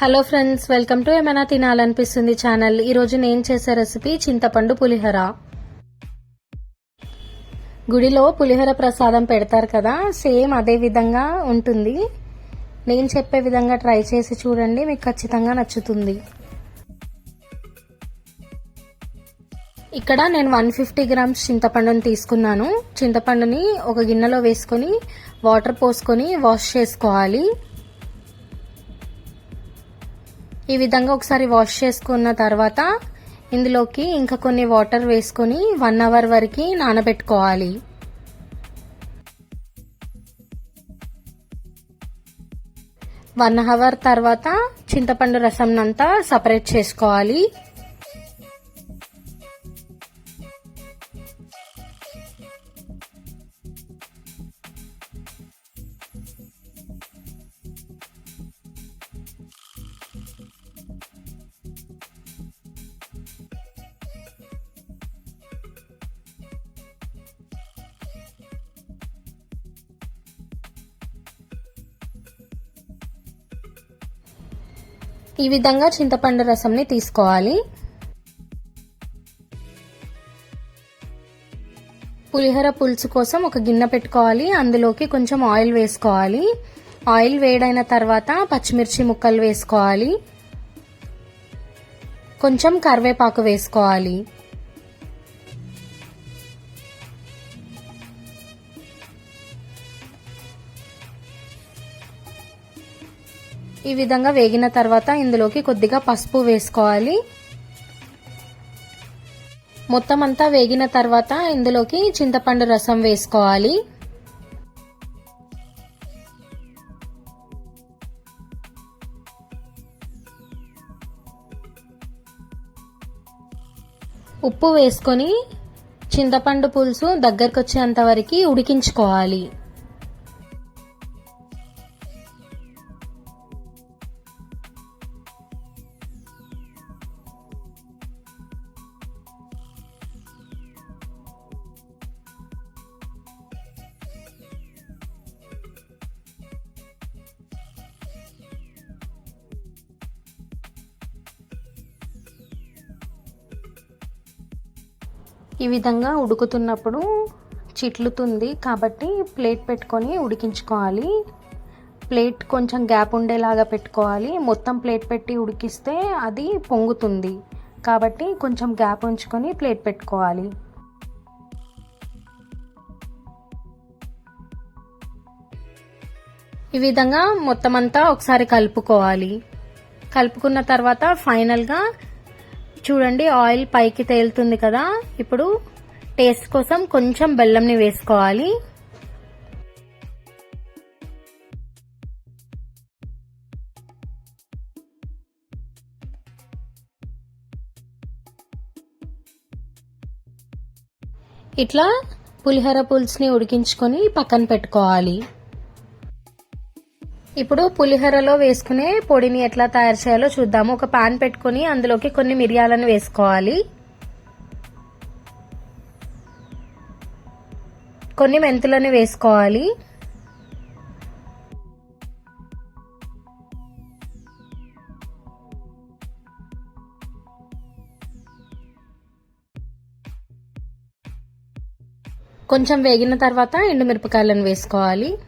Hello friends welcome to ఏమైనా తినాలనిపిస్తుంది channel ఈరోజు నేను చేసే రెసిపీ చింతపండు పులిహోర. గుడిలో పులిహోర ప్రసాదం పెడతారు కదా సేమ్ అదే విధంగా ఉంటుంది. నేను చెప్పే విధంగా ట్రై చేసి చూడండి మీకు ఖచ్చితంగా నచ్చుతుంది. ఇక్కడ నేను వన్ ఫిఫ్టీ గ్రామ్స్ చింతపండుని తీసుకున్నాను. చింతపండుని ఒక గిన్నెలో వేసుకొని వాటర్ పోసుకొని వాష్ చేసుకోవాలి. ఈ విధంగా ఒకసారి వాష్ చేసుకున్న తర్వాత ఇందులోకి ఇంకా కొన్ని వాటర్ వేసుకొని వన్ అవర్ వరకు నానబెట్టుకోవాలి. వన్ అవర్ తర్వాత చింతపండు రసం అంతా సపరేట్ చేసుకోవాలి. ఈ విధంగా చింతపండు రసంని తీసుకోవాలి. పులిహోర పులుసు కోసం ఒక గిన్నె పెట్టుకోవాలి. అందులోకి కొంచెం ఆయిల్ వేసుకోవాలి. ఆయిల్ వేడైన తర్వాత పచ్చిమిర్చి ముక్కలు వేసుకోవాలి. కొంచెం కరివేపాకు వేసుకోవాలి. ఈ విధంగా వేగిన తర్వాత ఇందులోకి కొద్దిగా పసుపు వేసుకోవాలి. మొత్తం అంతా వేగిన తర్వాత ఇందులోకి చింతపండు రసం వేసుకోవాలి. ఉప్పు వేసుకొని చింతపండు పులుసు దగ్గరకు వచ్చేంత వరకు ఉడికించుకోవాలి. ఈ విధంగా ఉడుకుతున్నప్పుడు చిట్లుతుంది కాబట్టి ప్లేట్ పెట్టుకొని ఉడికించుకోవాలి. ప్లేట్ కొంచెం గ్యాప్ ఉండేలాగా పెట్టుకోవాలి. మొత్తం ప్లేట్ పెట్టి ఉడికిస్తే అది పొంగుతుంది. కాబట్టి కొంచెం గ్యాప్ ఉంచుకొని ప్లేట్ పెట్టుకోవాలి. ఈ విధంగా మొత్తం అంతా ఒకసారి కలుపుకోవాలి. కలుపుకున్న తర్వాత ఫైనల్గా చూడండి ఆయిల్ పైకి తేలుతుంది కదా. ఇప్పుడు టేస్ట్ కోసం కొంచెం బెల్లంని వేసుకోవాలి. ఇట్లా పులిహోర పులుసుని ఉడికించుకొని పక్కన పెట్టుకోవాలి. ఇప్పుడు పులిహోరలో వేసుకునే పొడిని ఎట్లా తయారు చేయాలో చూద్దాము. ఒక పాన్ పెట్టుకొని అందులోకి కొన్ని మిరియాలను వేసుకోవాలి. కొన్ని మెంతులను వేసుకోవాలి. కొంచెం వేగిన తర్వాత ఎండుమిరపకాయలను వేసుకోవాలి.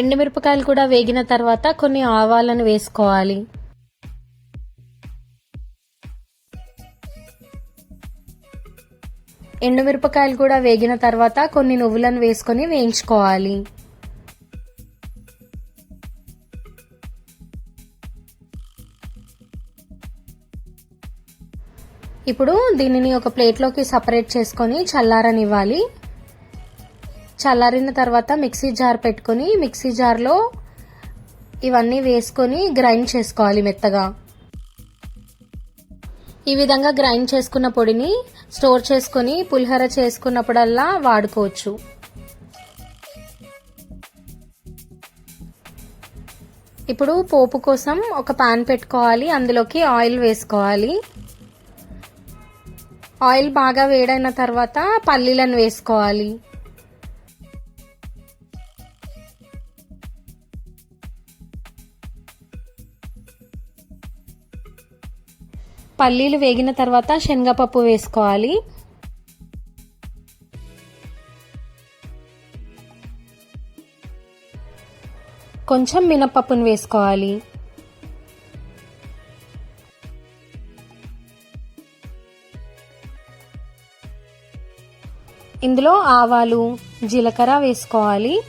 ఎండుమిరపకాయలు కూడా వేగిన తర్వాత కొన్ని ఆవాలను వేసుకోవాలి. ఎండుమిరపకాయలు కూడా వేగిన తర్వాత కొన్ని నువ్వులను వేసుకొని వేయించుకోవాలి. ఇప్పుడు దీనిని ఒక ప్లేట్లోకి సపరేట్ చేసుకొని చల్లారనివ్వాలి. చల్లారిన తర్వాత మిక్సీ జార్ పెట్టుకొని మిక్సీ జార్లో ఇవన్నీ వేసుకొని గ్రైండ్ చేసుకోవాలి మెత్తగా. ఈ విధంగా గ్రైండ్ చేసుకున్న పొడిని స్టోర్ చేసుకొని పులిహోర చేసుకున్నప్పుడల్లా వాడుకోవచ్చు. ఇప్పుడు పోపు కోసం ఒక పాన్ పెట్టుకోవాలి అందులోకి ఆయిల్ వేసుకోవాలి. ఆయిల్ బాగా వేడైన తర్వాత పల్లీలను వేసుకోవాలి. పల్లీలు వేగిన తర్వాత శనగపప్పు వేసుకోవాలి. కొంచెం మినపప్పును వేసుకోవాలి. ఇందులో ఆవాలు జీలకర్ర వేసుకోవాలి.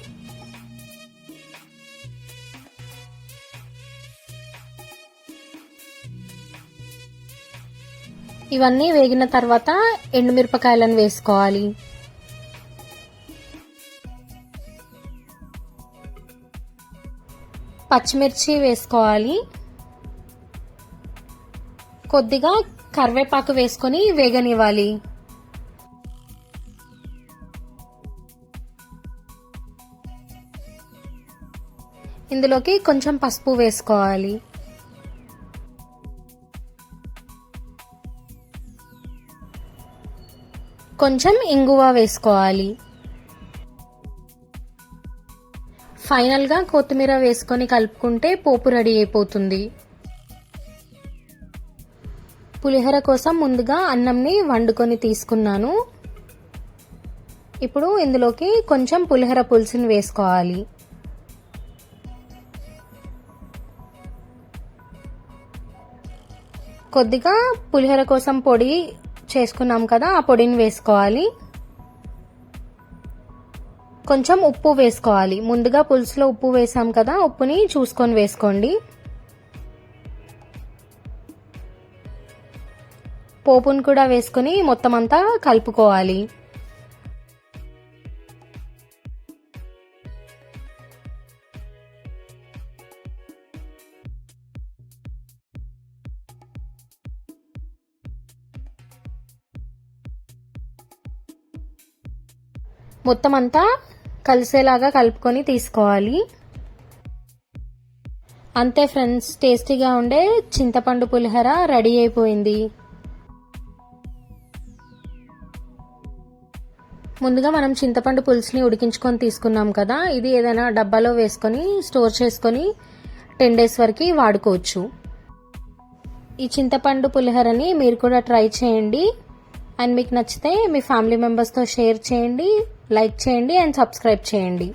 ఇవన్నీ వేగిన తర్వాత ఎండుమిరపకాయలను వేసుకోవాలి. పచ్చిమిర్చి వేసుకోవాలి. కొద్దిగా కరివేపాకు వేసుకొని వేగనివ్వాలి. ఇందులోకి కొంచెం పసుపు వేసుకోవాలి. కొంచెం ఇంగువ వేసుకోవాలి. ఫైనల్గా కొత్తిమీర వేసుకొని కలుపుకుంటే పోపు రెడీ అయిపోతుంది. పులిహోర కోసం ముందుగా అన్నంని వండుకొని తీసుకున్నాను. ఇప్పుడు ఇందులోకి కొంచెం పులిహోర పులుసుని వేసుకోవాలి. కొద్దిగా పులిహోర కోసం పొడి చేసుకున్నాం కదా ఆ పొడిని వేసుకోవాలి. కొంచెం ఉప్పు వేసుకోవాలి. ముందుగా పులుసులో ఉప్పు వేసాం కదా ఉప్పుని చూసుకొని వేసుకోండి. పోపును కూడా వేసుకొని మొత్తం అంతా కలుపుకోవాలి. మొత్తం అంతా కలిసేలాగా కలుపుకొని తీసుకోవాలి. అంతే ఫ్రెండ్స్ టేస్టీగా ఉండే చింతపండు పులిహోర రెడీ అయిపోయింది. ముందుగా మనం చింతపండు పులుసుని ఉడికించుకొని తీసుకున్నాం కదా ఇది ఏదైనా డబ్బాలో వేసుకొని స్టోర్ చేసుకొని టెన్ డేస్ వరకు వాడుకోవచ్చు. ఈ చింతపండు పులిహోరని మీరు కూడా ట్రై చేయండి. అండ్ మీకు నచ్చితే మీ ఫ్యామిలీ మెంబర్స్తో షేర్ చేయండి. లైక్ చేయండి అండ్ సబ్స్క్రైబ్ చేయండి.